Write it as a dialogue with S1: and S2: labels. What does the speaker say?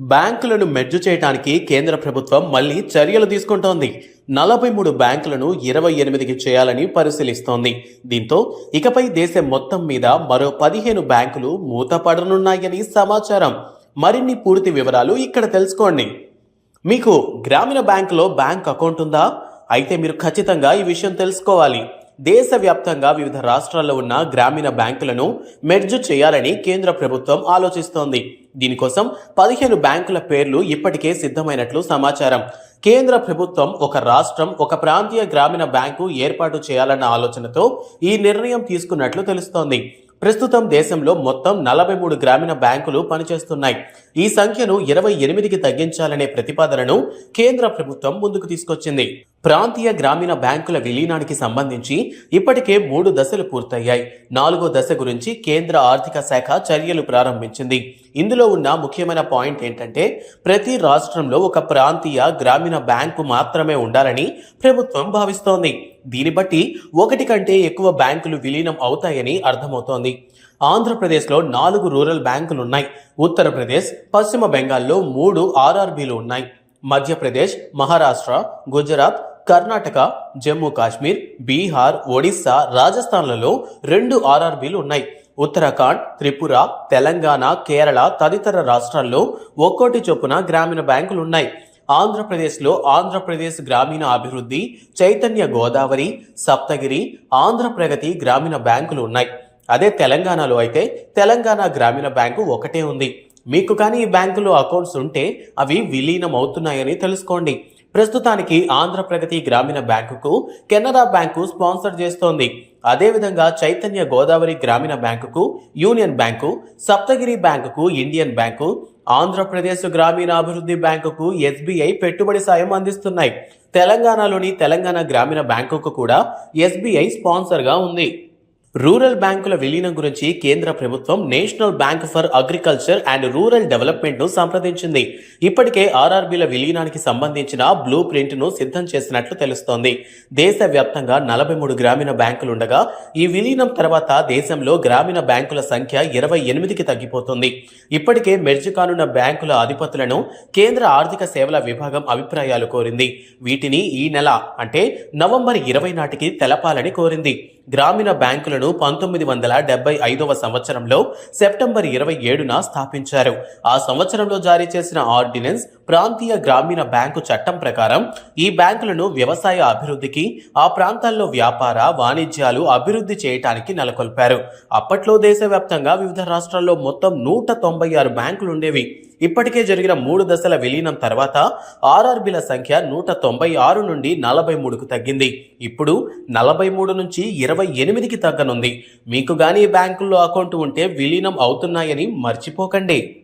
S1: బ్యాంకులను మెర్జు చేయడానికి కేంద్ర ప్రభుత్వం మళ్ళీ చర్యలు తీసుకుంటోంది. నలభై మూడు బ్యాంకులను ఇరవై ఎనిమిదికి చేయాలని పరిశీలిస్తోంది. దీంతో ఇకపై దేశం మొత్తం మీద మరో పదిహేను బ్యాంకులు మూతపడనున్నాయని సమాచారం. మరిన్ని పూర్తి వివరాలు ఇక్కడ తెలుసుకోండి. మీకు గ్రామీణ బ్యాంకులో బ్యాంక్ అకౌంట్ ఉందా? అయితే మీరు ఖచ్చితంగా ఈ విషయం తెలుసుకోవాలి. దేశవ్యాప్తంగా వివిధ రాష్ట్రాల్లో ఉన్న గ్రామీణ బ్యాంకులను మెర్జ్ చేయాలని కేంద్ర ప్రభుత్వం ఆలోచిస్తోంది. దీనికోసం పదిహేను బ్యాంకుల పేర్లు ఇప్పటికే సిద్ధమైనట్లు సమాచారం. కేంద్ర ప్రభుత్వం ఒక రాష్ట్రం ఒక ప్రాంతీయ గ్రామీణ బ్యాంకు ఏర్పాటు చేయాలన్న ఆలోచనతో ఈ నిర్ణయం తీసుకున్నట్లు తెలుస్తోంది. ప్రస్తుతం దేశంలో మొత్తం నలభై మూడు గ్రామీణ బ్యాంకులు పనిచేస్తున్నాయి. ఈ సంఖ్యను ఇరవై ఎనిమిదికి తగ్గించాలనే ప్రతిపాదనను కేంద్ర ప్రభుత్వం ముందుకు తీసుకొచ్చింది. ప్రాంతీయ గ్రామీణ బ్యాంకుల విలీనానికి సంబంధించి ఇప్పటికే మూడు దశలు పూర్తయ్యాయి. నాలుగో దశ గురించి కేంద్ర ఆర్థిక శాఖ చర్యలు ప్రారంభించింది. ఇందులో ఉన్న ముఖ్యమైన పాయింట్ ఏంటంటే ప్రతి రాష్ట్రంలో ఒక ప్రాంతీయ గ్రామీణ బ్యాంకు మాత్రమే ఉండాలని ప్రభుత్వం భావిస్తోంది. దీన్ని బట్టి ఒకటి కంటే ఎక్కువ బ్యాంకులు విలీనం అవుతాయని అర్థమవుతోంది. ఆంధ్రప్రదేశ్లో నాలుగు రూరల్ బ్యాంకులు ఉన్నాయి ఉత్తరప్రదేశ్ పశ్చిమ బెంగాల్లో మూడు ఆర్ఆర్బీలు ఉన్నాయి. మధ్యప్రదేశ్ మహారాష్ట్ర గుజరాత్ కర్ణాటక జమ్మూ కాశ్మీర్ బీహార్ ఒడిశా రాజస్థాన్లలో రెండు ఆర్ఆర్బీలు ఉన్నాయి. ఉత్తరాఖండ్ త్రిపుర తెలంగాణ కేరళ తదితర రాష్ట్రాల్లో ఒక్కోటి చొప్పున గ్రామీణ బ్యాంకులు ఉన్నాయి. ఆంధ్రప్రదేశ్లో ఆంధ్రప్రదేశ్ గ్రామీణ అభివృద్ధి చైతన్య గోదావరి సప్తగిరి ఆంధ్రప్రగతి గ్రామీణ బ్యాంకులు ఉన్నాయి. అదే తెలంగాణలో అయితే తెలంగాణ గ్రామీణ బ్యాంకు ఒకటే ఉంది. మీకు కానీ ఈ బ్యాంకులో అకౌంట్స్ ఉంటే అవి విలీనం అవుతున్నాయని తెలుసుకోండి. ప్రస్తుతానికి ఆంధ్ర ప్రగతి గ్రామీణ బ్యాంకుకు కెనరా బ్యాంకు స్పాన్సర్ చేస్తోంది. అదేవిధంగా చైతన్య గోదావరి గ్రామీణ బ్యాంకుకు యూనియన్ బ్యాంకు సప్తగిరి బ్యాంకుకు ఇండియన్ బ్యాంకు ఆంధ్రప్రదేశ్ గ్రామీణాభివృద్ధి బ్యాంకుకు ఎస్బీఐ పెట్టుబడి సాయం అందిస్తున్నాయి. తెలంగాణలోని తెలంగాణ గ్రామీణ బ్యాంకుకు కూడా ఎస్బీఐ స్పాన్సర్గా ఉంది. రూరల్ బ్యాంకుల విలీనం గురించి కేంద్ర ప్రభుత్వం national bank for agriculture and rural డెవలప్మెంట్ను సంప్రదించింది. ఇప్పటికే ఆర్ఆర్బీల విలీనానికి సంబంధించిన బ్లూ ప్రింట్ను సిద్ధం చేసినట్లు తెలుస్తోంది. దేశవ్యాప్తంగా నలభై మూడు గ్రామీణ బ్యాంకులుండగా ఈ విలీనం తర్వాత దేశంలో గ్రామీణ బ్యాంకుల సంఖ్య ఇరవై ఎనిమిదికి తగ్గిపోతుంది. ఇప్పటికే మెర్జ్ కానున్న బ్యాంకుల అధిపతులను కేంద్ర ఆర్థిక సేవల విభాగం అభిప్రాయాలు కోరింది. వీటిని ఈ నెల అంటే నవంబర్ ఇరవై నాటికి తెలపాలని కోరింది. గ్రామీణ బ్యాంకులను పంతొమ్మిది వందల డెబ్బై ఐదవ సంవత్సరంలో సెప్టెంబర్ ఇరవై ఏడున స్థాపించారు. ఆ సంవత్సరంలో జారీ చేసిన ఆర్డినెన్స్ ప్రాంతీయ గ్రామీణ బ్యాంకు చట్టం ప్రకారం ఈ బ్యాంకులను వ్యవసాయ అభివృద్ధికి ఆ ప్రాంతాల్లో వ్యాపార వాణిజ్యాలు అభివృద్ధి చేయటానికి నెలకొల్పారు. అప్పట్లో దేశవ్యాప్తంగా వివిధ రాష్ట్రాల్లో మొత్తం నూట తొంభై ఆరు బ్యాంకులు ఉండేవి ఇప్పటికే జరిగిన మూడు దశల విలీనం తర్వాత ఆర్ఆర్బీల సంఖ్య నూట తొంభై ఆరు నుండి నలభై మూడుకు తగ్గింది. ఇప్పుడు నలభై మూడు నుంచి ఇరవై ఎనిమిదికి తగ్గనుంది. మీకు గానీ బ్యాంకుల్లో అకౌంట్ ఉంటే విలీనం అవుతున్నాయని మర్చిపోకండి.